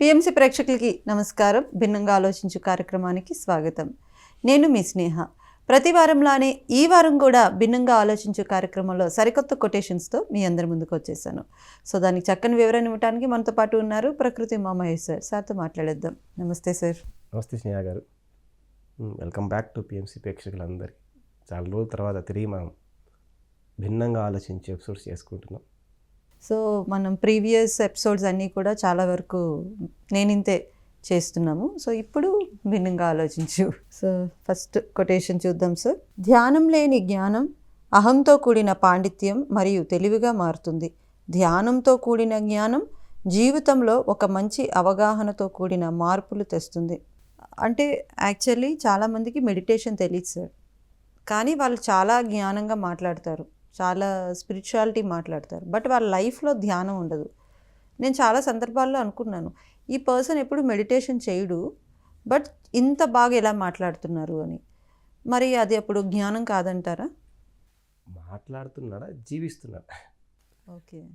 PMC ప్రేక్షకులకి నమస్కారం. భిన్నంగా ఆలోచించు కార్యక్రమానికి స్వాగతం. నేను మీ స్నేహ. ప్రతి వారంలానే ఈ వారం కూడా భిన్నంగా ఆలోచించు కార్యక్రమంలో సరికొత్త కొటేషన్స్తో మీ అందరి ముందుకు వచ్చేసాను. సో దానికి చక్కని వివరణ ఇవ్వడానికి మనతో పాటు ఉన్నారు ప్రకృతి మామయ్య సార్. సార్తో మాట్లాడేద్దాం. నమస్తే సార్. నమస్తే స్నేహ గారు. వెల్కమ్ బ్యాక్ టు పిఎంసి ప్రేక్షకులందరికీ. చాలా రోజుల తర్వాత తిరిగి మనం భిన్నంగా ఆలోచించి ఎపిసోడ్స్ చేసుకుంటున్నాం. సో మనం ప్రీవియస్ ఎపిసోడ్స్ అన్నీ కూడా చాలా వరకు నేనింతే చేస్తున్నాము. సో ఇప్పుడు భిన్నంగా ఆలోచించు. సో ఫస్ట్ కొటేషన్ చూద్దాం సార్. ధ్యానం లేని జ్ఞానం అహంతో కూడిన పాండిత్యం మరియు తెలివిగా మారుతుంది. ధ్యానంతో కూడిన జ్ఞానం జీవితంలో ఒక మంచి అవగాహనతో కూడిన మార్పులు తెస్తుంది. అంటే యాక్చువల్లీ చాలామందికి మెడిటేషన్ తెలియదు సార్. కానీ వాళ్ళు చాలా జ్ఞానంగా మాట్లాడతారు. చాలా స్పిరిచువాలిటీ మాట్లాడతారు. బట్ వాళ్ళ లైఫ్లో ధ్యానం ఉండదు. నేను చాలా సందర్భాల్లో అనుకున్నాను ఈ పర్సన్ ఎప్పుడు మెడిటేషన్ చేయడు బట్ ఇంత బాగా ఎలా మాట్లాడుతున్నారు అని. మరి అది అప్పుడు జ్ఞానం కాదంటారా? మాట్లాడుతున్నాడా? జీవిస్తున్నాడా? ఓకే.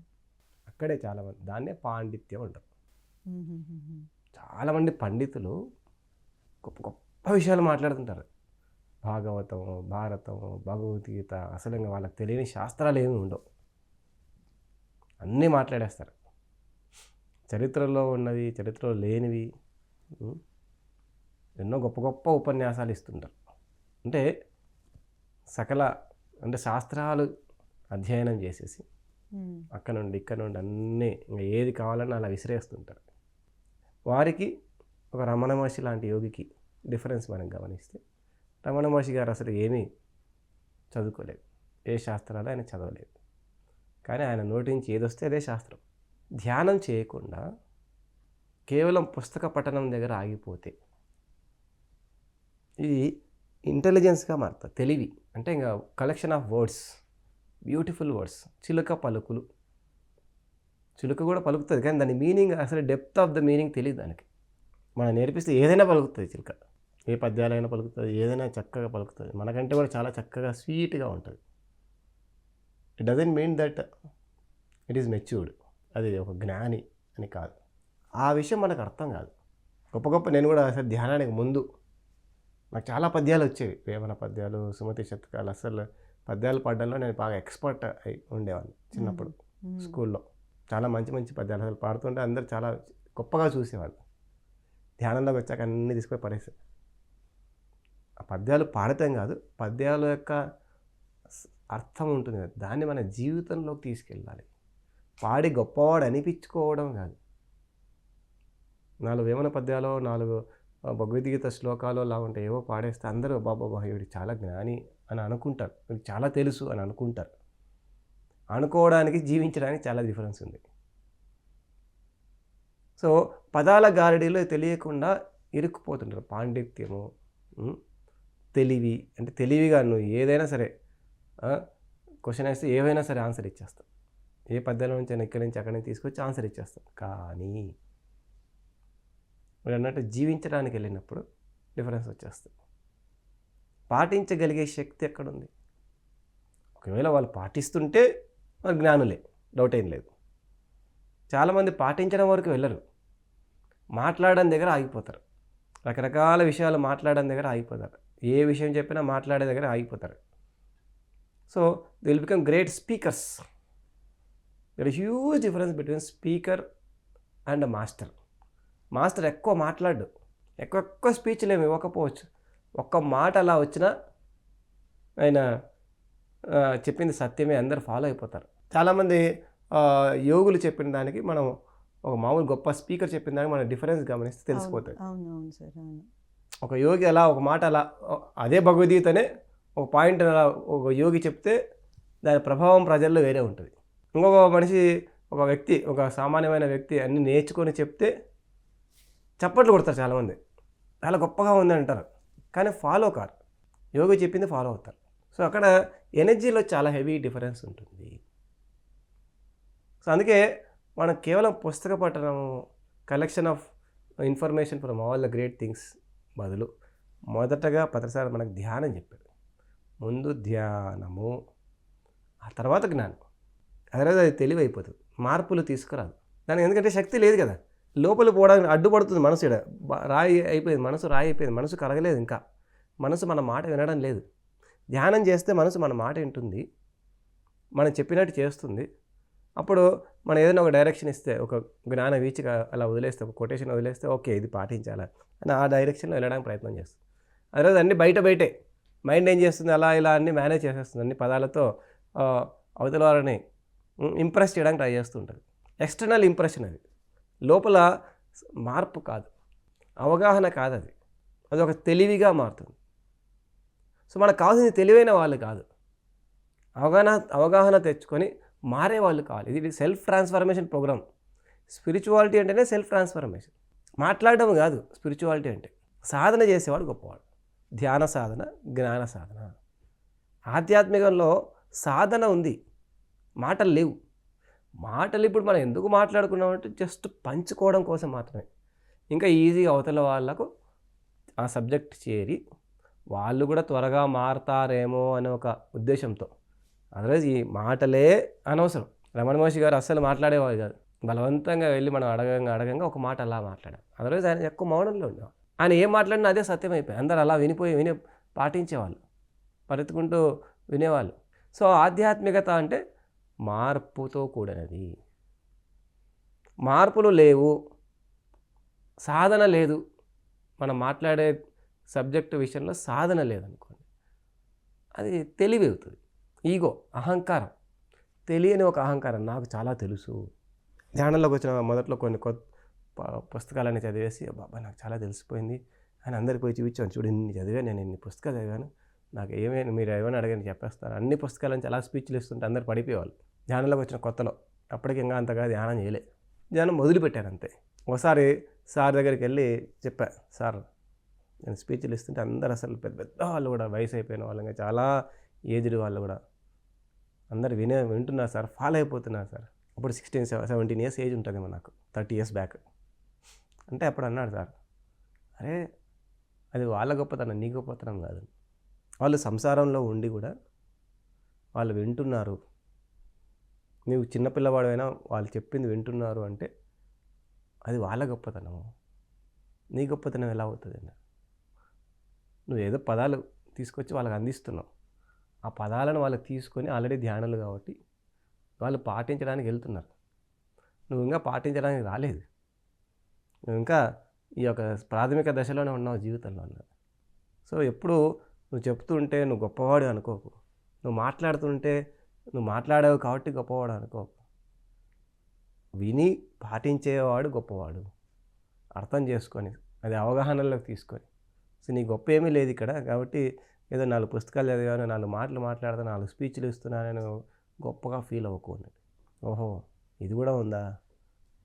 అక్కడే చాలామంది దాన్నే పాండిత్యం అంటారు. చాలామంది పండితులు గొప్ప గొప్ప విషయాలు మాట్లాడుతుంటారు. భాగవతం భారతం భగవద్గీత అసలు ఇంకా వాళ్ళకి తెలియని శాస్త్రాలు ఏమి ఉండవు. అన్నీ మాట్లాడేస్తారు. చరిత్రలో ఉన్నవి చరిత్రలో లేనివి ఎన్నో గొప్ప గొప్ప ఉపన్యాసాలు ఇస్తుంటారు. అంటే సకల అంటే శాస్త్రాలు అధ్యయనం చేసేసి అక్కడ నుండి ఇక్కడ నుండి అన్నీ ఇంకా ఏది కావాలన్నా అలా విసిరేస్తుంటారు. వారికి ఒక రమణ మహర్షి లాంటి యోగికి డిఫరెన్స్ మనం గమనిస్తే రమణ మహర్షి గారు అసలు ఏమీ చదువుకోలేదు. ఏ శాస్త్రాలు ఆయన చదవలేదు. కానీ ఆయన నోటి నుంచి ఏదొస్తే అదే శాస్త్రం. ధ్యానం చేయకుండా కేవలం పుస్తక పఠనం దగ్గర ఆగిపోతే ఇది ఇంటెలిజెన్స్గా మారుతుంది తెలివి. అంటే ఇంకా collection of words beautiful words చిలుక పలుకులు. చిలుక కూడా పలుకుతుంది కానీ దాని మీనింగ్ అసలు డెప్త్ ఆఫ్ ద మీనింగ్ తెలియదు దానికి. మనం నేర్పిస్తే ఏదైనా పలుకుతుంది చిలుక. ఏ పద్యాలైనా పలుకుతుంది ఏదైనా చక్కగా పలుకుతుంది. మనకంటే కూడా చాలా చక్కగా స్వీట్గా ఉంటుంది. It doesn't mean that it is matured అది ఒక జ్ఞాని అని కాదు. ఆ విషయం మనకు అర్థం కాదు. గొప్ప గొప్ప నేను కూడా అసలు ధ్యానానికి ముందు నాకు చాలా పద్యాలు వచ్చేవి. వేమన పద్యాలు సుమతి శతకాలు అసలు పద్యాలు పాడడంలో నేను బాగా ఎక్స్పర్ట్ అయి ఉండేవాడిని చిన్నప్పుడు స్కూల్లో. చాలా మంచి మంచి పద్యాలు అసలు పాడుతుంటే అందరు చాలా గొప్పగా చూసేవాళ్ళు. ధ్యానంలోకి వచ్చాక అన్నీ తీసుకొని పడేసారు పద్యాలు పాడటం కాదు పద్యాల యొక్క అర్థం ఉంటుంది కదా. దాన్ని మన జీవితంలోకి తీసుకెళ్ళాలి. పాడి గొప్పవాడు అనిపించుకోవడం కాదు. నాలుగు వేమన పద్యాలు నాలుగు భగవద్గీత శ్లోకాలు అలా ఉంటాయి ఏవో పాడేస్తే అందరూ బాబా వీడు చాలా జ్ఞాని అని అనుకుంటారు. వీడికి చాలా తెలుసు అని అనుకుంటారు. అనుకోవడానికి జీవించడానికి చాలా డిఫరెన్స్ ఉంది. సో పదాల గారడీలో తెలియకుండా ఇరుక్కుపోతుంటారు. పాండిత్యము తెలివి అంటే తెలివిగా నువ్వు ఏదైనా సరే క్వశ్చన్ వేస్తే ఏవైనా సరే ఆన్సర్ ఇచ్చేస్తావు. ఏ పద్యాల నుంచి ఎక్కడి ఇక్కడి నుంచి అక్కడి నుంచి తీసుకొచ్చి ఆన్సర్ ఇచ్చేస్తాం కానీ మీరు అన్నట్టు జీవించడానికి వెళ్ళినప్పుడు డిఫరెన్స్ వచ్చేస్తుంది. పాటించగలిగే శక్తి ఎక్కడుంది? ఒకవేళ వాళ్ళు పాటిస్తుంటే వారు జ్ఞానులే డౌట్ ఏం లేదు. చాలామంది పాటించడం వరకు వెళ్ళరు. మాట్లాడడం దగ్గర ఆగిపోతారు. రకరకాల విషయాలు మాట్లాడడం దగ్గర ఆగిపోతారు. ఏ విషయం చెప్పినా మాట్లాడే దగ్గర ఆగిపోతారు. So they will become great speakers there is huge difference between speaker and master master ఎక్కువ మాట్లాడు. ఎక్కువ ఎక్కువ స్పీచ్లు ఏమి ఇవ్వకపోవచ్చు. ఒక్క మాట అలా వచ్చినా ఆయన చెప్పింది సత్యమే అందరు ఫాలో అయిపోతారు. చాలామంది యోగులు చెప్పిన దానికి మనం ఒక మామూలు గొప్ప స్పీకర్ చెప్పిన దానికి మన డిఫరెన్స్ గమనిస్తే తెలిసిపోతుంది అవును అవును సార్ అవును. ఒక యోగి అలా ఒక మాట అలా అదే భగవద్గీతనే ఒక పాయింట్ అలా ఒక యోగి చెప్తే దాని ప్రభావం ప్రజల్లో వేరే ఉంటుంది. ఇంకొక మనిషి ఒక వ్యక్తి ఒక సామాన్యమైన వ్యక్తి అన్ని నేర్చుకొని చెప్తే చప్పట్లు కొడతారు చాలామంది. చాలా గొప్పగా ఉంది అంటారు. కానీ ఫాలో కారు. యోగి చెప్పింది ఫాలో అవుతారు. సో అక్కడ ఎనర్జీలో చాలా హెవీ డిఫరెన్స్ ఉంటుంది. సో అందుకే మనం కేవలం పుస్తక పఠనం collection of information from all the great things బదులు మొదటగా పదసారి మనకు ధ్యానం చెప్పాడు. ముందు ధ్యానము ఆ తర్వాత జ్ఞానం. అదే అది తెలివి అయిపోతుంది మార్పులు తీసుకురాదు. దానికి ఎందుకంటే శక్తి లేదు కదా. లోపల పోవడానికి అడ్డుపడుతుంది మనసు ఈడ. బ- రాయి అయిపోయింది మనసు రాయి అయిపోయింది మనసు కలగలేదు ఇంకా. మనసు మన మాట వినడం లేదు. ధ్యానం చేస్తే మనసు మన మాట వింటుంది. మనం చెప్పినట్టు చేస్తుంది. అప్పుడు మనం ఏదైనా ఒక డైరెక్షన్ ఇస్తే ఒక జ్ఞాన వీచిగా అలా వదిలేస్తే ఒక కొటేషన్ వదిలేస్తే ఓకే ఇది పాటించాలా అని ఆ డైరెక్షన్లో వెళ్ళడానికి ప్రయత్నం చేస్తుంది అదే అన్ని బయట బయటే. మైండ్ ఏం చేస్తుంది? అలా ఇలా అన్ని మేనేజ్ చేసేస్తుంది. అన్ని పదాలతో అవతల వారిని ఇంప్రెస్ చేయడానికి ట్రై చేస్తూ ఉంటుంది. ఎక్స్టర్నల్ ఇంప్రెషన్ అది. లోపల మార్పు కాదు. అవగాహన కాదు అది. అది ఒక తెలివిగా మారుతుంది. సో మనకు కావాల్సింది తెలివైన వాళ్ళు కాదు. అవగాహన అవగాహన తెచ్చుకొని మారేవాళ్ళు కావాలి. ఇది సెల్ఫ్ ట్రాన్స్ఫర్మేషన్ ప్రోగ్రామ్ స్పిరిచువాలిటీ అంటేనే సెల్ఫ్ ట్రాన్స్ఫర్మేషన్. మాట్లాడడం కాదు స్పిరిచువాలిటీ అంటే. సాధన చేసేవాడు గొప్పవాడు. ధ్యాన సాధన జ్ఞాన సాధన. ఆధ్యాత్మికంలో సాధన ఉంది. మాటలు లేవు. మాటలు ఇప్పుడు మనం ఎందుకు మాట్లాడుకున్నామంటే జస్ట్ పంచుకోవడం కోసం మాత్రమే. ఇంకా ఈజీగా అవతల వాళ్ళకు ఆ సబ్జెక్ట్ చేరి వాళ్ళు కూడా త్వరగా మారతారేమో అనే ఒక ఉద్దేశంతో. అదర్వైజ్ ఈ మాటలే అనవసరం. రమణ మహర్షి గారు అస్సలు మాట్లాడేవారు కాదు. బలవంతంగా వెళ్ళి మనం అడగంగా అడగంగా ఒక మాట అలా మాట్లాడాం అదర్వైజ్ ఆయన ఎక్కువ మౌనంలో ఉండేవాడు ఆయన ఏం మాట్లాడినా అదే సత్యం అయిపోయి అందరు అలా వినిపోయి విని పాటించేవాళ్ళు. పరిగెత్తుకుంటూ వినేవాళ్ళు. సో ఆధ్యాత్మికత అంటే మార్పుతో కూడినది. మార్పులు లేవు. సాధన లేదు. మనం మాట్లాడే సబ్జెక్టు విషయంలో సాధన లేదనుకోండి. అది తెలివి అవుతుంది. ఈగో అహంకారం. తెలియని ఒక అహంకారం నాకు చాలా తెలుసు. ధ్యానంలోకి వచ్చిన మొదట్లో కొన్ని కొత్త ప- పుస్తకాలన్నీ చదివేసి బాబా నాకు చాలా తెలిసిపోయింది. అని అందరికి పోయి చూపించాను చూడు ఇన్ని చదివాను నేను ఇన్ని పుస్తకాలు చదివాను. నాకు ఏమైనా మీరు ఏమైనా అడగని చెప్పేస్తాను. అన్ని పుస్తకాల నుంచి అలా స్పీచ్లు ఇస్తుంటే అందరు పడిపోయేవాళ్ళు. ధ్యానంలోకి వచ్చిన కొత్తలో. అప్పటికి ఇంకా అంతగా ధ్యానం చేయలే. ధ్యానం మొదలుపెట్టాను అంతే. ఒకసారి సార్ దగ్గరికి వెళ్ళి చెప్పా సార్ నేను స్పీచ్లు ఇస్తుంటే అందరు అసలు పెద్ద పెద్ద వాళ్ళు కూడా వయసు అయిపోయిన వాళ్ళు ఇంకా చాలా ఏజ్డ్ వాళ్ళు కూడా అందరు వినే వింటున్నారు సార్ ఫాలో అయిపోతున్నారు సార్. అప్పుడు సిక్స్టీన్ సెవెంటీన్ ఇయర్స్ ఏజ్ ఉంటుందేమో నాకు థర్టీ ఇయర్స్ బ్యాక్ అంటే అప్పుడు అన్నాడు సార్ అరే అది వాళ్ళ గొప్పతనం నీ గొప్పతనం కాదు. వాళ్ళు సంసారంలో ఉండి కూడా వాళ్ళు వింటున్నారు. నీవు చిన్నపిల్లవాడైనా వాళ్ళు చెప్పింది వింటున్నారు అంటే అది వాళ్ళ గొప్పతనం నీ గొప్పతనం ఎలా అవుతుంది నువ్వు ఏదో పదాలు తీసుకొచ్చి వాళ్ళకి అందిస్తున్నావు. ఆ పదాలను వాళ్ళకి తీసుకొని ఆల్రెడీ ధ్యానాలు కాబట్టి వాళ్ళు పాటించడానికి వెళ్తున్నారు. నువ్వు ఇంకా పాటించడానికి రాలేదు. నువ్వు ఇంకా ఈ యొక్క ప్రాథమిక దశలోనే ఉన్నావు జీవితంలో అన్నారు సో ఎప్పుడు నువ్వు చెప్తుంటే నువ్వు గొప్పవాడు అనుకోకు. నువ్వు మాట్లాడుతుంటే నువ్వు మాట్లాడావు కాబట్టి గొప్పవాడు అనుకోకు. విని పాటించేవాడు గొప్పవాడు. అర్థం చేసుకొని అది అవగాహనలోకి తీసుకొని. సో నీ గొప్ప ఏమీ లేదు ఇక్కడ కాబట్టి ఏదో నాలుగు పుస్తకాలు చదివాను నాలుగు మాటలు మాట్లాడుతాను నాలుగు స్పీచ్లు ఇస్తున్నాను గొప్పగా ఫీల్ అవ్వకూడదు. ఓహో ఇది కూడా ఉందా?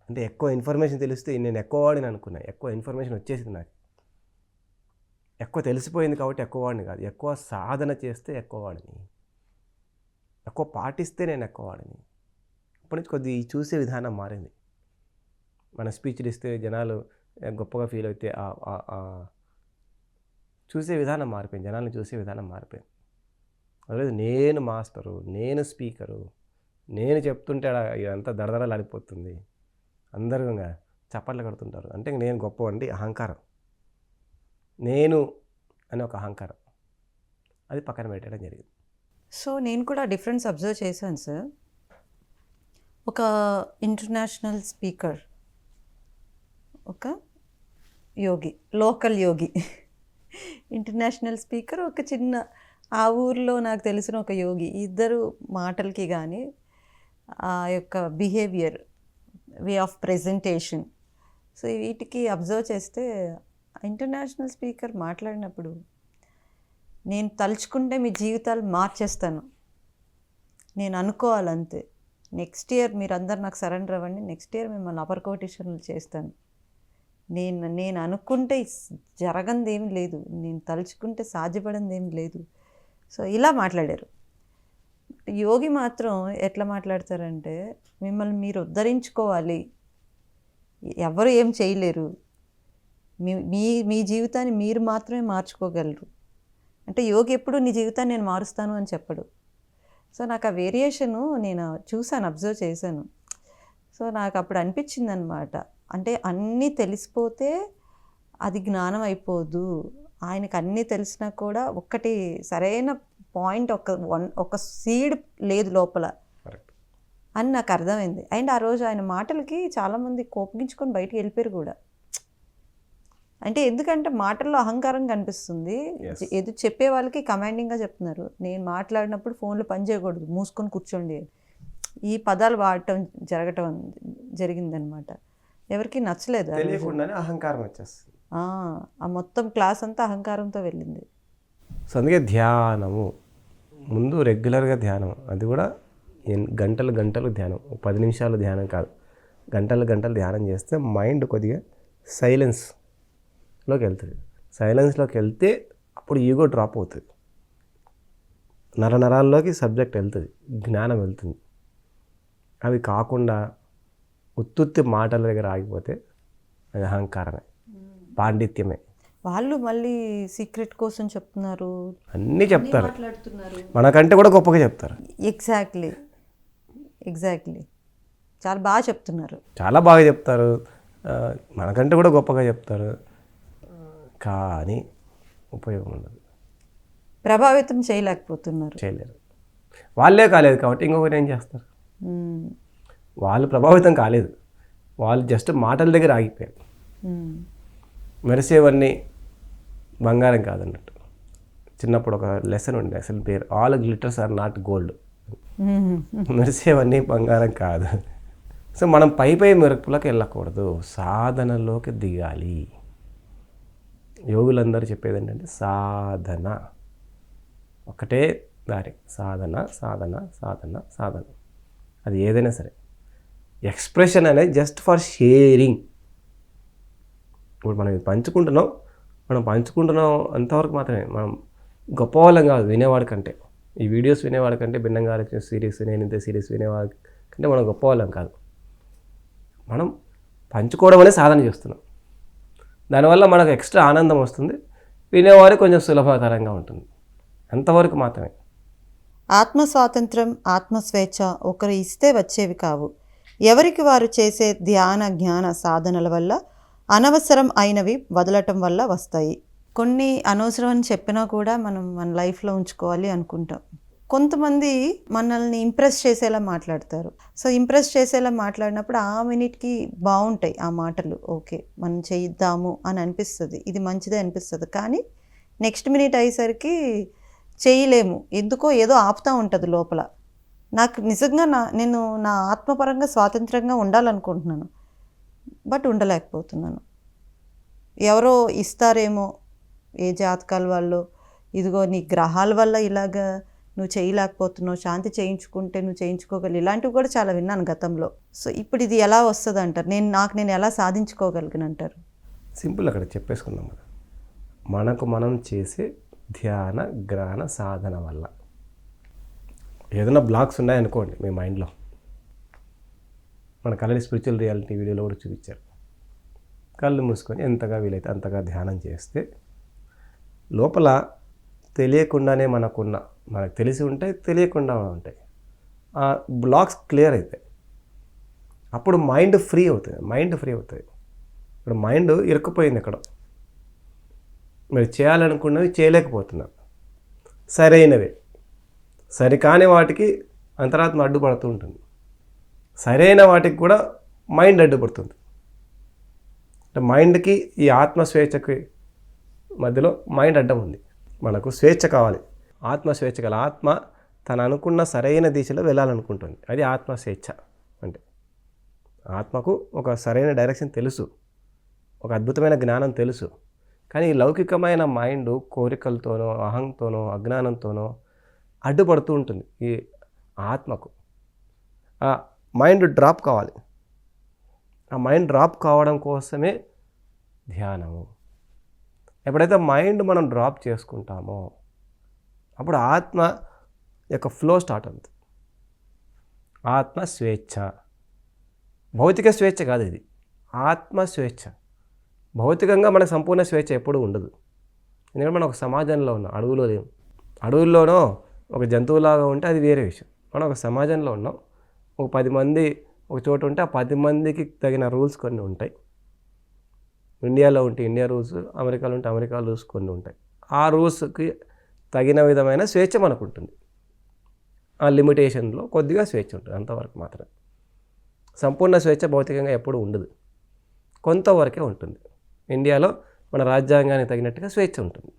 అంటే ఎక్కువ ఇన్ఫర్మేషన్ తెలిస్తే నేను ఎక్కువ వాడిని అనుకున్నా. ఎక్కువ ఇన్ఫర్మేషన్ వచ్చేసింది నాకు. ఎక్కువ తెలిసిపోయింది కాబట్టి ఎక్కువ వాడిని కాదు. ఎక్కువ సాధన చేస్తే ఎక్కువ వాడిని. ఎక్కువ పాటిస్తే నేను ఎక్కువ వాడిని. అప్పటి నుంచి కొద్ది చూసే విధానం మారింది. మన స్పీచ్లు ఇస్తే జనాలు గొప్పగా ఫీల్ అయితే చూసే విధానం మారిపోయింది. జనాలను చూసే విధానం మారిపోయింది. అదే నేను మాస్టరు నేను స్పీకరు నేను చెప్తుంటే ఆడ ఇదంతా దడదడలాడిపోతుంది. అందరూ ఇంకా చప్పట్లు కడుతుంటారు. అంటే నేను గొప్ప అండి అహంకారం. నేను అని ఒక అహంకారం. అది పక్కన పెట్టడం జరిగింది. సో నేను కూడా డిఫరెన్స్ అబ్జర్వ్ చేశాను సార్. ఒక ఇంటర్నేషనల్ స్పీకర్ ఒక yogi local yogi. International speaker ఒక చిన్న ఆ ఊర్లో నాకు తెలిసిన ఒక యోగి. ఇద్దరు మాటలకి కానీ ఆ యొక్క behaviour way of presentation. So వీటికి అబ్జర్వ్ చేస్తే ఇంటర్నేషనల్ స్పీకర్ మాట్లాడినప్పుడు నేను తలుచుకుంటే మీ జీవితాలు మార్చేస్తాను. నేను అనుకోవాలంతే. నెక్స్ట్ ఇయర్ మీరందరు నాకు సరెండర్ అవ్వండి నెక్స్ట్ ఇయర్ మిమ్మల్ని అపర్ కోటేషన్లు చేస్తాను. నేను నేను అనుకుంటే ఇస్- జరగంది లేదు. నేను తలుచుకుంటే సాధ్యపడింది లేదు. సో ఇలా మాట్లాడారు. యోగి మాత్రం ఎట్లా మాట్లాడతారంటే మిమ్మల్ని మీరు ఉద్ధరించుకోవాలి. ఎవరు ఏం చేయలేరు. మీ మీ మీ జీవితాన్ని మీరు మాత్రమే మార్చుకోగలరు. అంటే యోగి ఎప్పుడు నీ జీవితాన్ని నేను మారుస్తాను అని చెప్పడు. సో నాకు ఆ వేరియేషను నేను చూశాను అబ్జర్వ్ చేశాను. సో నాకు అప్పుడు అనిపించింది అనమాట అంటే అన్నీ తెలిసిపోతే అది జ్ఞానం అయిపోదు. ఆయనకు అన్నీ తెలిసినా కూడా ఒక్కటి సరైన పాయింట్ ఒక వన్ ఒక సీడ్ లేదు లోపల. అని నాకు అర్థమైంది. అండ్ ఆ రోజు ఆయన మాటలకి చాలామంది కోపగించుకొని బయటికి వెళ్ళిపోయారు కూడా. అంటే ఎందుకంటే మాటల్లో అహంకారం కనిపిస్తుంది. ఏదో చెప్పే వాళ్ళకి కమాండింగ్గా చెప్తున్నారు. నేను మాట్లాడినప్పుడు ఫోన్లో పని చేయకూడదు. మూసుకొని కూర్చోండి. ఈ పదాలు వాడటం జరగటం జరిగిందనమాట. ఎవరికి నచ్చలేదు. తెలియకుండానే అహంకారం వచ్చేస్తుంది. ఆ, మొత్తం క్లాస్ అంతా అహంకారంతో వెళ్ళింది. సో అందుకే ధ్యానము ముందు రెగ్యులర్గా ధ్యానం అది కూడా గంటలు గంటలు ధ్యానం పది నిమిషాలు ధ్యానం కాదు. గంటలు గంటలు ధ్యానం చేస్తే మైండ్ కొద్దిగా సైలెన్స్లోకి వెళ్తుంది. సైలెన్స్లోకి వెళ్తే అప్పుడు ఈగో డ్రాప్ అవుతుంది. నరనరాల్లోకి సబ్జెక్ట్ వెళ్తుంది జ్ఞానం వెళ్తుంది. అవి కాకుండా ఉత్తుత్తి మాటల దగ్గర ఆగిపోతే అది అహంకారమే. పాండిత్యమే. వాళ్ళు మళ్ళీ సీక్రెట్ కోసం చెప్తున్నారు. అన్నీ చెప్తారు. మనకంటే కూడా గొప్పగా చెప్తారు. ఎగ్జాక్ట్లీ. ఎగ్జాక్ట్లీ. చాలా బాగా చెప్తున్నారు. చాలా బాగా చెప్తారు. మనకంటే కూడా గొప్పగా చెప్తారు. కానీ ఉపయోగం ఉండదు. ప్రభావితం చేయలేకపోతున్నారు. చేయలేరు. వాళ్ళే కాలేదు కాబట్టి ఇంకొకరు ఏం చేస్తారు. వాళ్ళు ప్రభావితం కాలేదు. వాళ్ళు జస్ట్ మాటల దగ్గర ఆగిపోయారు. మ్మ్. మెరిసేవన్నీ బంగారం కాదన్నట్టు. చిన్నప్పుడు ఒక లెసన్ ఉండే అసలు పేరు all glitters are not gold. మెరిసేవన్నీ బంగారం కాదు. సో మనం పై పై మెరుపులకు వెళ్ళకూడదు. సాధనలోకి దిగాలి. యోగులందరూ చెప్పేది ఏంటంటే సాధన. ఒకటే దారి. సాధన సాధన సాధన సాధన. అది ఏదైనా సరే. ఎక్స్ప్రెషన్ అనేది జస్ట్ ఫర్ షేరింగ్. ఇప్పుడు మనం ఇది పంచుకుంటున్నాం మనం పంచుకుంటున్నాం అంతవరకు మాత్రమే. మనం గొప్పవాళ్ళం కాదు వినేవాడి కంటే. ఈ వీడియోస్ వినేవాడి కంటే భిన్నంగా ఆలోచించే సిరీస్ నేను ఇంత సిరీస్ వినేవాడి కంటే మనం గొప్పవాళ్ళం కాదు. మనం పంచుకోవడమనే సాధన చేస్తున్నాం. దానివల్ల మనకు ఎక్స్ట్రా ఆనందం వస్తుంది వినేవారు కొంచెం సులభతరంగా ఉంటుంది. అంతవరకు మాత్రమే. ఆత్మ స్వాతంత్రం ఆత్మ స్వేచ్ఛ ఒకరు ఇస్తే వచ్చేవి కావు. ఎవరికి వారు చేసే ధ్యాన జ్ఞాన సాధనల వల్ల అనవసరం అయినవి వదలటం వల్ల వస్తాయి. కొన్ని అనవసరం అని చెప్పినా కూడా మనం మన లైఫ్లో ఉంచుకోవాలి అనుకుంటాం. కొంతమంది మనల్ని ఇంప్రెస్ చేసేలా మాట్లాడతారు. సో ఇంప్రెస్ చేసేలా మాట్లాడినప్పుడు ఆ మినిట్కి బాగుంటాయి ఆ మాటలు. ఓకే మనం చేయిద్దాము అని అనిపిస్తుంది. ఇది మంచిదే అనిపిస్తుంది. కానీ నెక్స్ట్ మినిట్ అయ్యేసరికి చేయలేము. ఎందుకో ఏదో ఆపుతూ ఉంటుంది లోపల. నాకు నిజంగా నా నేను నా ఆత్మపరంగా స్వాతంత్రంగా ఉండాలనుకుంటున్నాను. బట్ ఉండలేకపోతున్నాను. ఎవరో ఇస్తారేమో ఏ జాతకాల వాళ్ళు ఇదిగో నీ గ్రహాల వల్ల ఇలాగా నువ్వు చేయలేకపోతున్నావు శాంతి చేయించుకుంటే నువ్వు చేయించుకోగలి ఇలాంటివి కూడా చాలా విన్నాను గతంలో. సో ఇప్పుడు ఇది ఎలా వస్తుంది అంటారు? నేను నాకు నేను ఎలా సాధించుకోగలిగిన అంటారు? సింపుల్ అక్కడ చెప్పేసుకున్నాం మనం మనకు మనం చేసే ధ్యాన గ్రహణ సాధన వల్ల. ఏదైనా బ్లాక్స్ ఉన్నాయనుకోండి మీ మైండ్లో. మన కళని స్పిరిచువల్ రియాలిటీ వీడియోలో కూడా చూపించారు. కళ్ళు మూసుకొని ఎంతగా వీలైతే అంతగా ధ్యానం చేస్తే లోపల తెలియకుండానే మనకున్న మనకు తెలిసి ఉంటాయి తెలియకుండా ఉంటాయి. ఆ బ్లాక్స్ క్లియర్ అవుతాయి అప్పుడు మైండ్ ఫ్రీ అవుతుంది మైండ్ ఫ్రీ అవుతుంది. ఇప్పుడు మైండ్ ఇరుక్కుపోయింది ఇక్కడ మీరు చేయాలనుకున్నవి చేయలేకపోతున్నారు. సరైనవి. సరికాని వాటికి అంతరాత్మ అడ్డుపడుతూ ఉంటుంది. సరైన వాటికి కూడా మైండ్ అడ్డుపడుతుంది. అంటే మైండ్కి ఈ ఆత్మ స్వేచ్ఛకి మధ్యలో మైండ్ అడ్డం ఉంది. మనకు స్వేచ్ఛ కావాలి. ఆత్మ స్వేచ్ఛ గల ఆత్మ తను అనుకున్న సరైన దిశలో వెళ్ళాలనుకుంటుంది. అది ఆత్మ స్వేచ్ఛ అంటే. ఆత్మకు ఒక సరైన డైరెక్షన్ తెలుసు. ఒక అద్భుతమైన జ్ఞానం తెలుసు. కానీ ఈ లౌకికమైన మైండ్ కోరికలతోనో అహంతోనో అజ్ఞానంతోనో అడ్డుపడుతూ ఉంటుంది ఈ ఆత్మకు. ఆ మైండ్ డ్రాప్ కావాలి. ఆ మైండ్ డ్రాప్ కావడం కోసమే ధ్యానము. ఎప్పుడైతే మైండ్ మనం డ్రాప్ చేసుకుంటామో అప్పుడు ఆత్మ యొక్క ఫ్లో స్టార్ట్ అవుతుంది. ఆత్మ స్వేచ్ఛ. భౌతిక స్వేచ్ఛ కాదు ఇది. ఆత్మ స్వేచ్ఛ. భౌతికంగా మనకు సంపూర్ణ స్వేచ్ఛ ఎప్పుడూ ఉండదు. ఎందుకంటే మనం ఒక సమాజంలో ఉన్నాం అడవులో లేము అడవుల్లోనో ఒక జంతువులాగా ఉంటే అది వేరే విషయం. మనం ఒక సమాజంలో ఉన్నాం. ఒక పది మంది ఒక చోట ఉంటే ఆ పది మందికి తగిన రూల్స్ కొన్ని ఉంటాయి. ఇండియాలో ఉంటే ఇండియా రూల్స్ అమెరికాలో ఉంటే అమెరికా రూల్స్ కొన్ని ఉంటాయి. ఆ రూల్స్కి తగిన విధమైన స్వేచ్ఛ మనకు ఉంటుంది ఆ లిమిటేషన్లో కొద్దిగా స్వేచ్ఛ ఉంటుంది. అంతవరకు మాత్రమే. సంపూర్ణ స్వేచ్ఛ భౌతికంగా ఎప్పుడూ ఉండదు. కొంతవరకే ఉంటుంది. ఇండియాలో మన రాజ్యాంగానికి తగినట్టుగా స్వేచ్ఛ ఉంటుంది.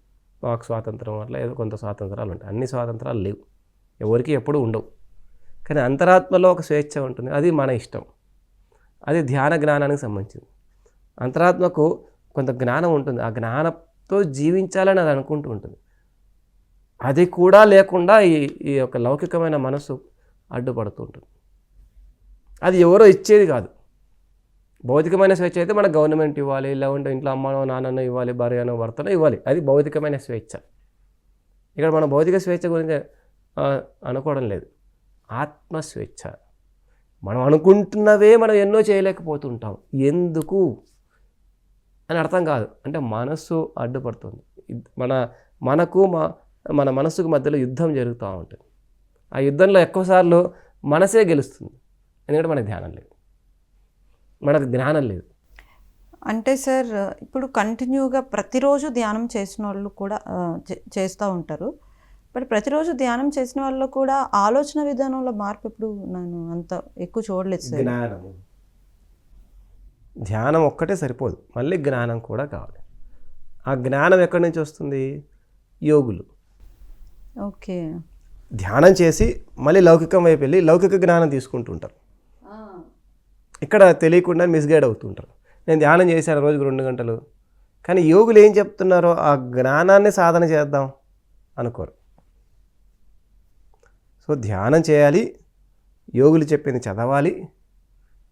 వాక్ స్వాతంత్రం వల్ల ఏదో కొంత స్వాతంత్రాలు ఉంటాయి. అన్ని స్వాతంత్రాలు లేవు. ఎవరికి ఎప్పుడూ ఉండవు. కానీ అంతరాత్మలో ఒక స్వేచ్ఛ ఉంటుంది. అది మన ఇష్టం. అది ధ్యాన జ్ఞానానికి సంబంధించింది. అంతరాత్మకు కొంత జ్ఞానం ఉంటుంది. ఆ జ్ఞానంతో జీవించాలని అది అనుకుంటూ ఉంటుంది. అది కూడా లేకుండా ఈ ఈ యొక్క లౌకికమైన మనసు అడ్డుపడుతూ ఉంటుంది. అది ఎవరో ఇచ్చేది కాదు. భౌతికమైన స్వేచ్ఛ అయితే మన గవర్నమెంట్ ఇవ్వాలి లేకుంటే ఇంట్లో అమ్మనో నాన్ననో ఇవ్వాలి భార్యనో భర్తనో ఇవ్వాలి. అది భౌతికమైన స్వేచ్ఛ. ఇక్కడ మన భౌతిక స్వేచ్ఛ గురించి అనుకోవడం లేదు. ఆత్మ స్వేచ్ఛ మనం అనుకుంటున్నవే మనం ఎన్నో చేయలేకపోతుంటాం. ఎందుకు? అని అర్థం కాదు. అంటే మనస్సు అడ్డుపడుతుంది. మన మనకు మా మన మనస్సుకు మధ్యలో యుద్ధం జరుగుతూ ఉంటుంది. ఆ యుద్ధంలో ఎక్కువసార్లు మనసే గెలుస్తుంది. ఎందుకంటే మన ధ్యానం లేదు. మనకు జ్ఞానం లేదు. అంటే సార్ ఇప్పుడు కంటిన్యూగా ప్రతిరోజు ధ్యానం చేసిన వాళ్ళు కూడా చేస్తూ ఉంటారు. బట్ ప్రతిరోజు ధ్యానం చేసిన వాళ్ళు కూడా ఆలోచన విధానంలో మార్పు ఇప్పుడు నేను అంత ఎక్కువ చూడలేదు సార్. జ్ఞానము ధ్యానం ఒక్కటే సరిపోదు. మళ్ళీ జ్ఞానం కూడా కావాలి. ఆ జ్ఞానం ఎక్కడి నుంచి వస్తుంది? యోగులు. ఓకే. ధ్యానం చేసి మళ్ళీ లౌకికం వైపు వెళ్ళి లౌకిక జ్ఞానం తీసుకుంటుంటారు ఇక్కడ తెలియకుండా మిస్గైడ్ అవుతుంటారు. నేను ధ్యానం చేశాను రోజుకు రెండు గంటలు. కానీ యోగులు ఏం చెప్తున్నారో ఆ జ్ఞానాన్ని సాధన చేద్దాం అనుకోరు. సో ధ్యానం చేయాలి యోగులు చెప్పింది చదవాలి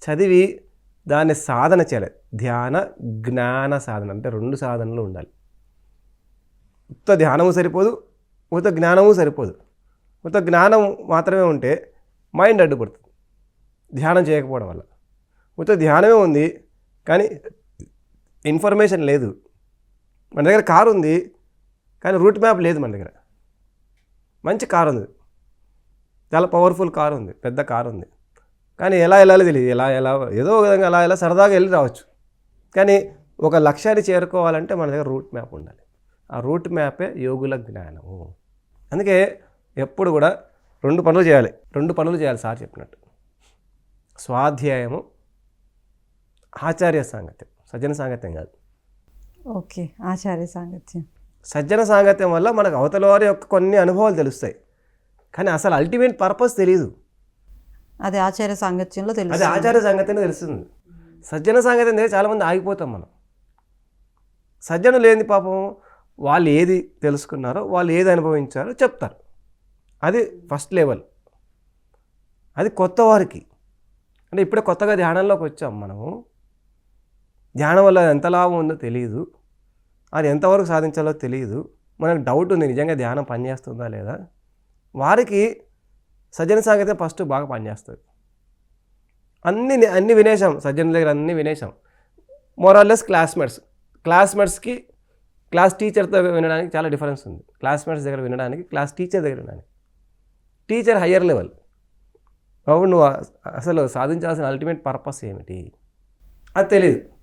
చదివి దాన్ని సాధన చేయాలి. ధ్యాన జ్ఞాన సాధన అంటే రెండు సాధనలు ఉండాలి. ఉత్త ధ్యానము సరిపోదు ఉత్త జ్ఞానము సరిపోదు. ఉత్త జ్ఞానం మాత్రమే ఉంటే మైండ్ అడ్డుపడుతుంది. ధ్యానం చేయకపోవడం వల్ల. ఉత్త ధ్యానమే ఉంది కానీ ఇన్ఫర్మేషన్ లేదు. మన దగ్గర కారు ఉంది కానీ రూట్ మ్యాప్ లేదు మన దగ్గర. మంచి కారు ఉంది. చాలా పవర్ఫుల్ కారు ఉంది పెద్ద కారు ఉంది. కానీ ఎలా వెళ్ళాలో తెలియదు ఎలా ఎలా ఏదో ఒక విధంగా అలా ఎలా సరదాగా వెళ్ళి రావచ్చు. కానీ ఒక లక్ష్యాన్ని చేరుకోవాలంటే మన దగ్గర రూట్ మ్యాప్ ఉండాలి. ఆ రూట్ మ్యాపే యోగుల జ్ఞానము. అందుకే ఎప్పుడు కూడా రెండు పనులు చేయాలి రెండు పనులు చేయాలి సార్ చెప్పినట్టు. స్వాధ్యాయము ఆచార్య సాంగత్యం సజ్జన సాంగత్యం కాదు. ఓకే ఆచార్య సాంగత్యం. సజ్జన సాంగత్యం వల్ల మనకు అవతల వారి యొక్క కొన్ని అనుభవాలు తెలుస్తాయి. కానీ అసలు అల్టిమేట్ పర్పస్ తెలియదు అది ఆచార్య సాంగత్యంలో అది తెలుసు ఆచార్య సంగతిని తెలుస్తుంది. సజ్జన సంగతి చాలా చాలామంది ఆగిపోతాం మనం. సజ్జన లేని పాపం వాళ్ళు ఏది తెలుసుకున్నారో వాళ్ళు ఏది అనుభవించారో చెప్తారు. అది ఫస్ట్ లెవెల్ అది కొత్త వారికి. అంటే ఇప్పుడే కొత్తగా ధ్యానంలోకి వచ్చాం మనము. ధ్యానం వల్ల ఎంత లాభం ఉందో తెలియదు అది ఎంతవరకు సాధించాలో తెలియదు మనకు డౌట్ ఉంది నిజంగా ధ్యానం పనిచేస్తుందా లేదా? వారికి సజ్జన సాంగత్యం ఫస్ట్ బాగా పనిచేస్తుంది. అన్ని అన్ని వినేశాం సజ్జన దగ్గర అన్ని వినేశాం. మోరాల్లెస్ క్లాస్మేట్స్ క్లాస్మేట్స్కి క్లాస్ టీచర్తో వినడానికి చాలా డిఫరెన్స్ ఉంది. క్లాస్మేట్స్ దగ్గర వినడానికి క్లాస్ టీచర్ దగ్గర వినడానికి. టీచర్ హయ్యర్ లెవెల్ కాబట్టి నువ్వు అసలు సాధించాల్సిన అల్టిమేట్ పర్పస్ ఏమిటి? అది తెలియదు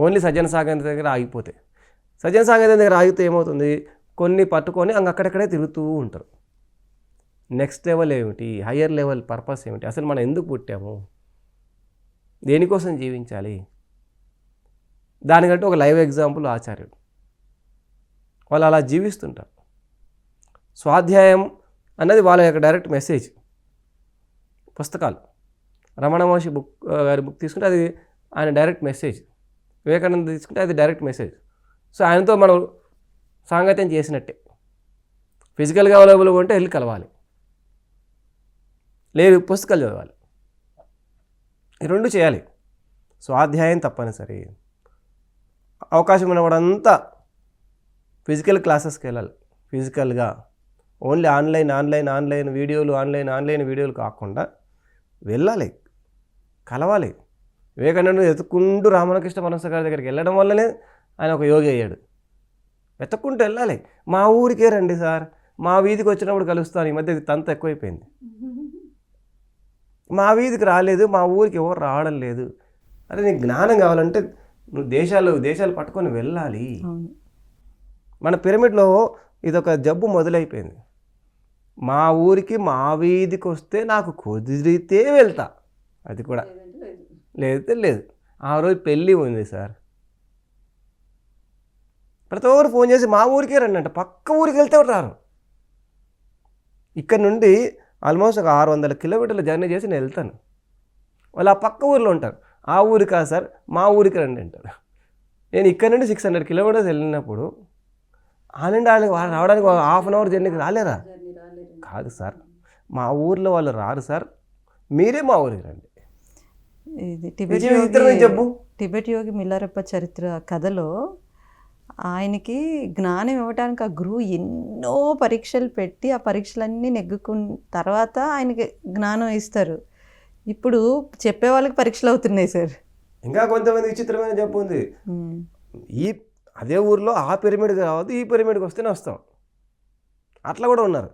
ఓన్లీ సజ్జన సాగర్ దగ్గర ఆగిపోతే. సజ్జన సాగర్ దగ్గర ఆగితే ఏమవుతుంది? కొన్ని పట్టుకొని అంగ అక్కడక్కడే తిరుగుతూ ఉంటారు. నెక్స్ట్ లెవెల్ ఏమిటి? హయ్యర్ లెవెల్ పర్పస్ ఏమిటి? అసలు మనం ఎందుకు పుట్టాము? దేనికోసం జీవించాలి? దానికంటే ఒక లైవ్ ఎగ్జాంపుల్ ఆచార్యుడు. వాళ్ళు అలా జీవిస్తుంటారు. స్వాధ్యాయం అన్నది వాళ్ళ యొక్క డైరెక్ట్ మెసేజ్ పుస్తకాలు. రమణ మహర్షి బుక్ గారి బుక్ తీసుకుంటే అది ఆయన డైరెక్ట్ మెసేజ్ వివేకానంద తీసుకుంటే అది డైరెక్ట్ మెసేజ్ సో ఆయనతో మనం సాంగత్యం చేసినట్టే. ఫిజికల్గా అవైలబుల్గా ఉంటే వెళ్ళి కలవాలి. లేదు పుస్తకాలు చదవాలి. ఈ రెండు చేయాలి. స్వాధ్యాయం తప్పనిసరి. అవకాశం ఉన్నవాడంతా ఫిజికల్ క్లాసెస్కి వెళ్ళాలి. ఫిజికల్గా ఓన్లీ ఆన్లైన్ ఆన్లైన్ ఆన్లైన్ వీడియోలు ఆన్లైన్ ఆన్లైన్ వీడియోలు కాకుండా వెళ్ళాలి. కలవాలి. వివేకానందుడు ఎత్తుకుంటూ రామకృష్ణ పరమహంస గారి దగ్గరికి వెళ్ళడం వల్లనే ఆయన ఒక యోగి అయ్యాడు. వెతుక్కుంటూ వెళ్ళాలి. మా ఊరికే రండి సార్. మా వీధికి వచ్చినప్పుడు కలుస్తాను. ఈ మధ్య ఇది తంత ఎక్కువైపోయింది. మా వీధికి రాలేదు. మా ఊరికి ఎవరు రావడం లేదు. అరే నీకు జ్ఞానం కావాలంటే నువ్వు దేశాలు దేశాలు పట్టుకొని వెళ్ళాలి. మన పిరమిడ్లో ఇదొక జబ్బు మొదలైపోయింది. మా ఊరికి మా వీధికి వస్తే నాకు కుదిరితే వెళ్తా. అది కూడా. లేదంటే లేదు. ఆ రోజు పెళ్ళి ఉంది సార్. ప్రతి ఒక్కరు ఫోన్ చేసి మా ఊరికే రండి అంట పక్క ఊరికి వెళ్తే రారు? ఇక్కడ నుండి ఆల్మోస్ట్ ఒక ఆరు వందల కిలోమీటర్ల జర్నీ చేసి నేను వెళ్తాను. వాళ్ళు ఆ పక్క ఊరిలో ఉంటారు. ఆ ఊరి కాదు సార్ మా ఊరికి రండి అంటారు. నేను ఇక్కడ నుండి సిక్స్ హండ్రెడ్ కిలోమీటర్స్ వెళ్ళినప్పుడు ఆ నుండి వాళ్ళకి వాళ్ళు రావడానికి హాఫ్ అన్ అవర్ జర్నీకి రాలేరా? కాదు సార్ మా ఊర్లో వాళ్ళు రారు సార్. మీరే మా ఊరికి రండి. ఇది టిబెట్ టిబెట్ యోగి మిల్లరప్ప చరిత్ర కథలో ఆయనకి జ్ఞానం ఇవ్వడానికి ఆ గురువు ఎన్నో పరీక్షలు పెట్టి ఆ పరీక్షలన్నీ నెగ్గుకున్న తర్వాత ఆయనకి జ్ఞానం ఇస్తారు. ఇప్పుడు చెప్పే వాళ్ళకి పరీక్షలు అవుతున్నాయి సార్. ఇంకా కొంతమంది విచిత్రమైన జబ్బు ఉంది. ఈ అదే ఊర్లో ఆ పిరమిడ్కి రావద్దు ఈ పిరమిడ్కి వస్తేనే వస్తాం. అట్లా కూడా ఉన్నారు.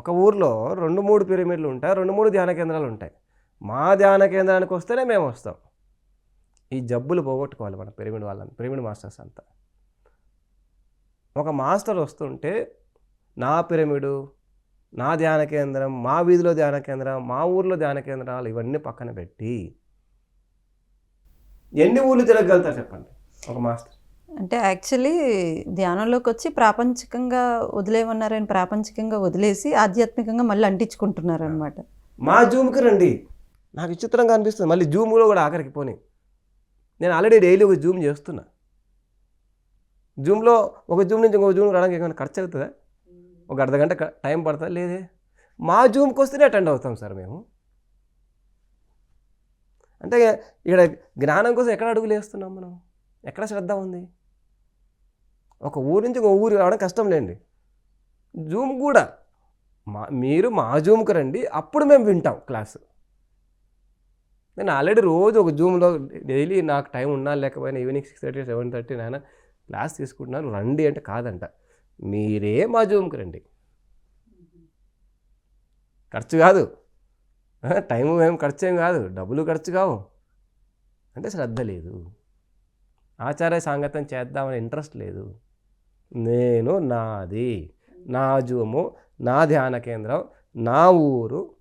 ఒక ఊర్లో రెండు మూడు పిరమిడ్లు ఉంటాయి రెండు మూడు ధ్యాన కేంద్రాలు ఉంటాయి. మా ధ్యాన కేంద్రానికి వస్తేనే మేము వస్తాం. ఈ జబ్బులు పోగొట్టుకోవాలి మన పిరమిడ్ వాళ్ళని పిరమిడ్ మాస్టర్స్ అంతా. ఒక మాస్టర్ వస్తుంటే నా పిరమిడు నా ధ్యాన కేంద్రం మా వీధిలో ధ్యాన కేంద్రం మా ఊర్లో ధ్యాన కేంద్రాలు ఇవన్నీ పక్కన పెట్టి ఎన్ని ఊర్లు తిరగలుగుతారు చెప్పండి? ఒక మాస్టర్. అంటే యాక్చువల్లీ ధ్యానంలోకి వచ్చి ప్రాపంచికంగా వదిలేమన్నారని ప్రాపంచికంగా వదిలేసి ఆధ్యాత్మికంగా మళ్ళీ అంటించుకుంటున్నారు అనమాట మా జూమ్కి రండి. నాకు విచిత్రంగా అనిపిస్తుంది. మళ్ళీ జూమ్లో కూడా ఆఖరికి పోనీ. నేను ఆల్రెడీ డైలీ ఒక జూమ్ చేస్తున్నా. జూమ్లో ఒక జూమ్ నుంచి ఇంకొక జూమ్ రావడానికి ఏమైనా ఖర్చు అవుతుందా? ఒక అర్ధ గంట టైం పడుతుందా? లేదే. మా జూమ్కి వస్తేనే అటెండ్ అవుతాం సార్ మేము. అంటే ఇక్కడ జ్ఞానం కోసం ఎక్కడ అడుగులు వేస్తున్నాం మనం? ఎక్కడ శ్రద్ధ ఉంది? ఒక ఊరు నుంచి ఒక ఊరు రావడం కష్టం లేండి. జూమ్ కూడా. మా మీరు మా జూమ్కి రండి. అప్పుడు మేము వింటాం క్లాసు. నేను ఆల్రెడీ రోజు ఒక జూమ్లో డైలీ నాకు టైం ఉన్నా లేకపోయినా evening six thirty seven thirty నాయన క్లాస్ తీసుకుంటున్నాను రండి అంటే కాదంట. మీరే మా జూమ్కి రండి. ఖర్చు కాదు. టైం ఏం ఖర్చు ఏం కాదు. డబ్బులు ఖర్చు కావు. అంటే శ్రద్ధ లేదు. ఆచార్య సాంగత్యం చేద్దామని ఇంట్రెస్ట్ లేదు. నేను నాది నా జూము నా ధ్యాన కేంద్రం నా ఊరు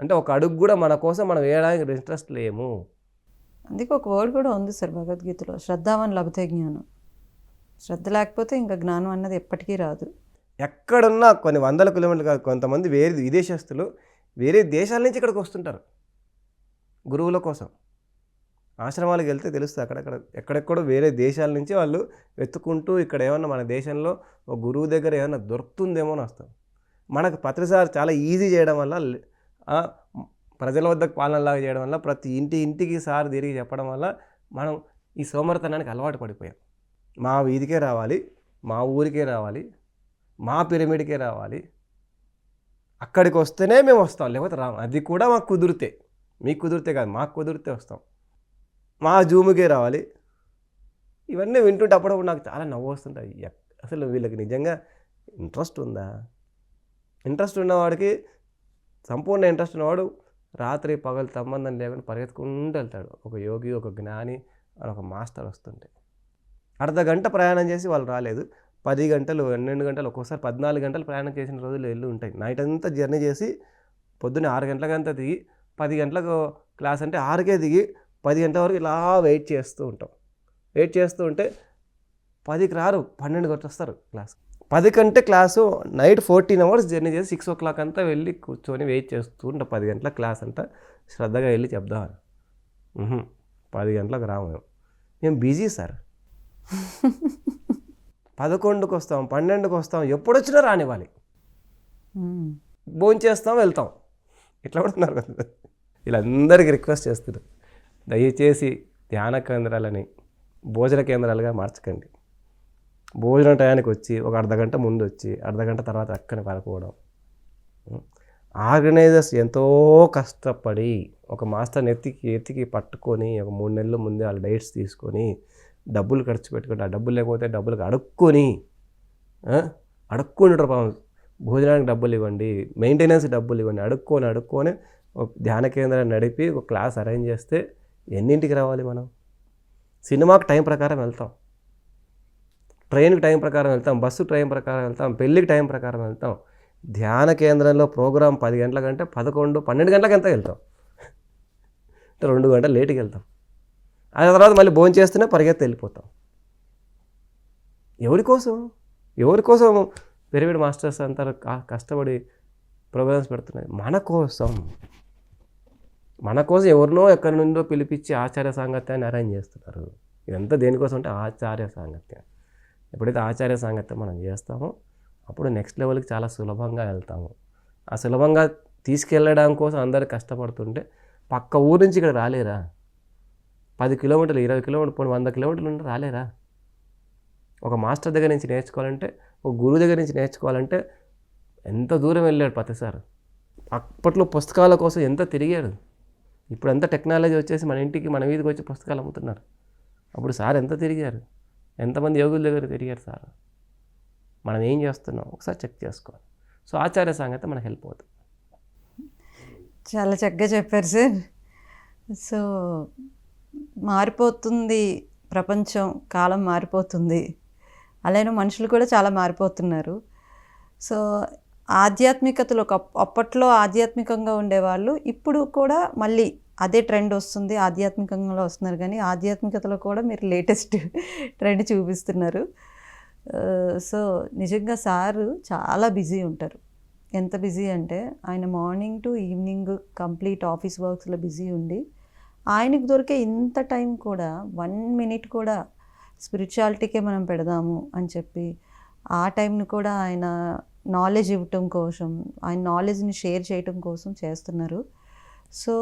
అంటే ఒక అడుగు కూడా మన కోసం మనం వేయడానికి ఇంట్రెస్ట్ లేము. అందుకే ఒక వర్డ్ కూడా ఉంది సార్ భగవద్గీతలో శ్రద్ధావన్ లభతే జ్ఞానం. శ్రద్ధ లేకపోతే ఇంకా జ్ఞానం అన్నది ఎప్పటికీ రాదు. ఎక్కడున్నా కొన్ని వందల కిలోమీటర్లు కాదు కొంతమంది వేరే విదేశస్తులు వేరే దేశాల నుంచి ఇక్కడికి వస్తుంటారు. గురువుల కోసం. ఆశ్రమాలకు వెళ్తే తెలుస్తుంది అక్కడక్కడ ఎక్కడెక్కడో వేరే దేశాల నుంచి వాళ్ళు వెతుక్కుంటూ ఇక్కడ ఏమన్నా మన దేశంలో ఒక గురువు దగ్గర ఏమన్నా దొరుకుతుందేమో అని వస్తాం మనకు పత్రిసారి చాలా ఈజీ చేయడం వల్ల ప్రజల వద్దకు పాలనలాగా చేయడం వల్ల ప్రతి ఇంటి ఇంటికి సార్ తిరిగి చెప్పడం వల్ల మనం ఈ సోమరతనానికి అలవాటు పడిపోయాం. మా వీధికే రావాలి మా ఊరికే రావాలి మా పిరమిడ్కే రావాలి. అక్కడికి వస్తేనే మేము వస్తాం లేకపోతే రాము అది కూడా మాకు కుదిరితే. మీకు కుదిరితే కాదు మాకు కుదిరితే వస్తాం. మా జూముకే రావాలి. ఇవన్నీ వింటుంటే అప్పుడప్పుడు నాకు చాలా నవ్వు వస్తుంటాయి. అసలు వీళ్ళకి నిజంగా ఇంట్రెస్ట్ ఉందా? ఇంట్రెస్ట్ ఉన్నవాడికి సంపూర్ణ ఇంట్రెస్ట్ ఉన్నవాడు రాత్రి పగలు సంబంధం లేకుండా పరిగెత్తుకుంటూ వెళ్తాడు. ఒక యోగి ఒక జ్ఞాని ఒక మాస్టర్ వస్తుంటే. అర్ధ గంట ప్రయాణం చేసి వాళ్ళు రాలేదు. పది గంటలు పన్నెండు గంటలు ఒక్కోసారి పద్నాలుగు గంటలు ప్రయాణం చేసిన రోజులు వెళ్ళి ఉంటాయి. నైట్ అంతా జర్నీ చేసి పొద్దున్న ఆరు గంటలకంతా దిగి పది గంటలకు క్లాస్ అంటే ఆరుకే దిగి పది గంటల వరకు ఇలా వెయిట్ చేస్తూ ఉంటాం. వెయిట్ చేస్తూ ఉంటే పదికి రారు పన్నెండు గంటలు వస్తారు క్లాస్కి పది కంటే class night fourteen hours journey చేసి సిక్స్ ఓ క్లాక్ అంతా వెళ్ళి కూర్చొని వెయిట్ చేస్తూ ఉంటాం. పది గంటల క్లాస్ అంతా శ్రద్ధగా వెళ్ళి చెప్దామని. ఉహుం, పది గంటలకు రాము మేము. మేము బిజీ సార్. పదకొండుకి వస్తాం పన్నెండుకి వస్తాం ఎప్పుడు వచ్చినా రానివ్వాలి. భోజనం చేస్తాం వెళ్తాం. ఇట్లా కూడా ఉన్నారు కదా. వీళ్ళందరికీ రిక్వెస్ట్ చేస్తున్నారు దయచేసి ధ్యాన కేంద్రాలని భోజన కేంద్రాలుగా మార్చకండి. భోజన టయానికి వచ్చి ఒక అర్ధగంట ముందు వచ్చి అర్ధగంట తర్వాత అక్కని పడుకోవడం. ఆర్గనైజర్స్ ఎంతో కష్టపడి ఒక మాస్టర్ని ఎత్తికి ఎత్తికి పట్టుకొని ఒక మూడు నెలల ముందే వాళ్ళ డైట్స్ తీసుకొని డబ్బులు ఖర్చు పెట్టుకుంటే ఆ డబ్బులు లేకపోతే డబ్బులకు అడుక్కొని అడుక్కొని పాపం. భోజనానికి డబ్బులు ఇవ్వండి మెయింటెనెన్స్ డబ్బులు ఇవ్వండి అడుక్కొని అడుక్కొని ఒక ధ్యాన కేంద్రాన్ని నడిపి ఒక క్లాస్ అరేంజ్ చేస్తే ఎన్నింటికి రావాలి మనం? సినిమాకి టైం ప్రకారం వెళ్తాం. ట్రైన్కి టైం ప్రకారం వెళ్తాం బస్సు టైం ప్రకారం వెళ్తాం పెళ్ళికి టైం ప్రకారం వెళ్తాం ధ్యాన కేంద్రంలో ప్రోగ్రాం పది గంటల కంటే పదకొండు పన్నెండు గంటలకు ఎంత వెళ్తాం? అంటే రెండు గంటలు లేటుకి వెళ్తాం. ఆ తర్వాత మళ్ళీ భోజనం చేస్తూనే పరిగెత్తి వెళ్ళిపోతాం. ఎవరి కోసం? ఎవరి కోసం? పెరివిడ్ మాస్టర్స్ అంతా కష్టపడి ప్రోగ్రామ్స్ పెడుతున్నాయి మన కోసం. మన కోసం ఎవరినో ఎక్కడి నుండో పిలిపించి ఆచార్య సాంగత్యాన్ని అరేంజ్ చేస్తున్నారు. ఇదంతా దేనికోసం అంటే ఆచార్య సాంగత్యం. ఎప్పుడైతే ఆచార్య సాంగత్యం మనం చేస్తామో అప్పుడు నెక్స్ట్ లెవెల్కి చాలా సులభంగా వెళ్తాము. ఆ సులభంగా తీసుకెళ్ళడం కోసం అందరు కష్టపడుతుంటే పక్క ఊరు నుంచి ఇక్కడ రాలేరా? పది కిలోమీటర్లు ఇరవై కిలోమీటర్లు పోనీ వంద కిలోమీటర్లు ఉంటే రాలేరా? ఒక మాస్టర్ దగ్గర నుంచి నేర్చుకోవాలంటే ఒక గురువు దగ్గర నుంచి నేర్చుకోవాలంటే ఎంత దూరం వెళ్ళాడు ప్రతిసారి అప్పట్లో పుస్తకాల కోసం ఎంత తిరిగాడు? ఇప్పుడు ఎంత టెక్నాలజీ వచ్చేసి మన ఇంటికి మన వీధికి వచ్చి పుస్తకాలు అమ్ముతున్నారు. అప్పుడు సార్ ఎంత తిరిగారు? ఎంతమంది యోగుల దగ్గర తిరిగారు సార్? మనం ఏం చేస్తున్నాం? ఒకసారి చెక్ చేసుకోవాలి. సో ఆచార్య సంగతి మనకు హెల్ప్ అవుతుంది. చాలా చక్కగా చెప్పారు సార్. సో మారిపోతుంది ప్రపంచం కాలం మారిపోతుంది. అలానే మనుషులు కూడా చాలా మారిపోతున్నారు. సో ఆధ్యాత్మికతలో ఒక అప్పట్లో ఆధ్యాత్మికంగా ఉండేవాళ్ళు ఇప్పుడు కూడా మళ్ళీ అదే ట్రెండ్ వస్తుంది ఆధ్యాత్మికంగా వస్తున్నారు. కానీ ఆధ్యాత్మికతలో కూడా మీరు లేటెస్ట్ ట్రెండ్ చూపిస్తున్నారు. సో నిజంగా సారు చాలా బిజీ ఉంటారు. ఎంత బిజీ అంటే ఆయన morning to evening complete office వర్క్స్లో busy ఉండి ఆయనకు దొరికే ఇంత టైం కూడా వన్ మినిట్ కూడా స్పిరిచువాలిటీకే మనం పెడదాము అని చెప్పి ఆ టైంని కూడా ఆయన నాలెడ్జ్ ఇవ్వటం కోసం ఆయన నాలెడ్జ్ని షేర్ చేయటం కోసం చేస్తున్నారు. సో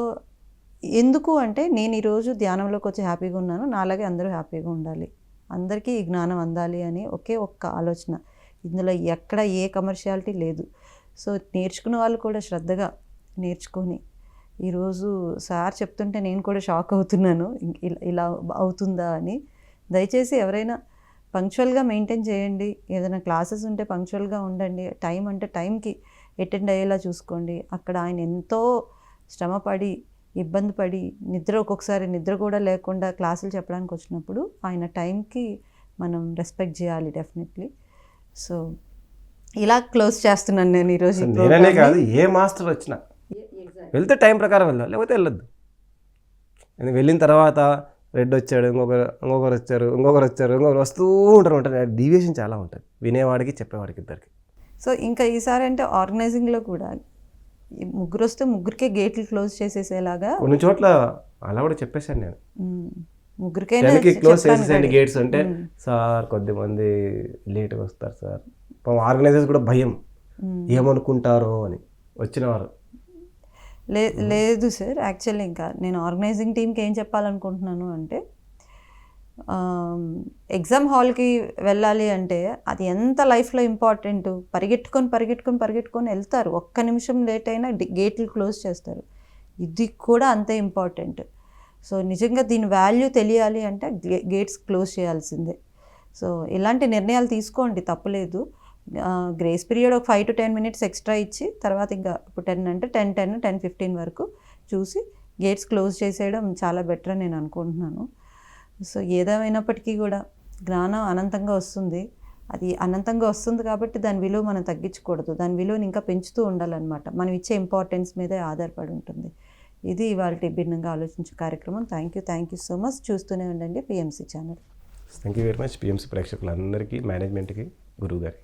ఎందుకు అంటే నేను ఈరోజు ధ్యానంలోకి వచ్చి హ్యాపీగా ఉన్నాను. నాలాగే అందరూ హ్యాపీగా ఉండాలి. అందరికీ ఈ జ్ఞానం అందాలి అని ఒకే ఒక్క ఆలోచన. ఇందులో ఎక్కడ ఏ కమర్షియాలిటీ లేదు. సో నేర్చుకున్న వాళ్ళు కూడా శ్రద్ధగా నేర్చుకొని ఈరోజు సార్ చెప్తుంటే నేను కూడా షాక్ అవుతున్నాను. ఇలా ఇలా అవుతుందా అని. దయచేసి ఎవరైనా పంక్చువల్గా మెయింటైన్ చేయండి. ఏదైనా క్లాసెస్ ఉంటే పంక్చువల్గా ఉండండి. టైం అంటే టైంకి అటెండ్ అయ్యేలా చూసుకోండి. అక్కడ ఆయన ఎంతో శ్రమపడి ఇబ్బంది పడి నిద్ర ఒక్కొక్కసారి నిద్ర కూడా లేకుండా క్లాసులు చెప్పడానికి వచ్చినప్పుడు ఆయన టైంకి మనం రెస్పెక్ట్ చేయాలి డెఫినెట్లీ. సో ఇలా క్లోజ్ చేస్తున్నాను నేను ఈరోజు నేననే. కాదు ఏ మాస్టర్ వచ్చినా. వెళ్తే టైం ప్రకారం వెళ్దాం లేకపోతే వెళ్ళొద్దు. ఎందుకు వెళ్ళిన తర్వాత రెడ్ వచ్చాడు ఇంకొకరు ఇంకొకరు వచ్చారు ఇంకొకరు వచ్చారు ఇంకొకరు వస్తూ ఉంటారు ఉంటారు. డీవియేషన్ చాలా ఉంటుంది. వినేవాడికి చెప్పేవాడికి ఇద్దరికి. సో ఇంకా ఈసారి అంటే ఆర్గనైజింగ్లో కూడా ముగ్గురు వస్తే ముగ్గురికే గేట్లు క్లోజ్ చేసేసేలాగా కొన్ని చోట్ల అలా కూడా చెప్పేశాను నేను. ముగ్గురికైనా క్లోజ్ చేసేసండి. గేట్స్ అంటే సార్ కొద్దిమంది లేట్గా వస్తారు సార్. ఆర్గనైజర్స్ కూడా భయం. ఏమనుకుంటారో అని వచ్చినవారు లే లేదు సార్ యాక్చువల్లీ ఇంకా నేను ఆర్గనైజింగ్ టీమ్కి ఏం చెప్పాలనుకుంటున్నాను అంటే ఎగ్జామ్ హాల్కి వెళ్ళాలి అంటే అది ఎంత లైఫ్లో ఇంపార్టెంట్? పరిగెట్టుకొని పరిగెట్టుకొని పరిగెట్టుకొని వెళ్తారు. ఒక్క నిమిషం లేట్ అయినా గేట్లు క్లోజ్ చేస్తారు. ఇది కూడా అంతే ఇంపార్టెంట్. సో నిజంగా దీని వాల్యూ తెలియాలి అంటే గే గేట్స్ క్లోజ్ చేయాల్సిందే. సో ఇలాంటి నిర్ణయాలు తీసుకోండి. తప్పలేదు. గ్రేస్ పీరియడ్ ఒక five to ten minutes extra ఇచ్చి తర్వాత ఇంకా ఇప్పుడు టెన్ అంటే టెన్ టెన్ టెన్ ఫిఫ్టీన్ వరకు చూసి గేట్స్ క్లోజ్ చేసేయడం చాలా బెటర్ అని నేను అనుకుంటున్నాను. సో ఏదేమైనప్పటికీ కూడా జ్ఞానం అనంతంగా వస్తుంది. అది అనంతంగా వస్తుంది కాబట్టి దాని విలువ మనం తగ్గించకూడదు. దాని విలువని ఇంకా పెంచుతూ ఉండాలన్నమాట. మనం ఇచ్చే ఇంపార్టెన్స్ మీదే ఆధారపడి ఉంటుంది. ఇది ఇవాళ భిన్నంగా ఆలోచించే కార్యక్రమం. Thank you thank you so much చూస్తూనే ఉండండి PMC channel thank you very much PMC ప్రేక్షకులందరికీ మేనేజ్మెంట్కి గురువు గారి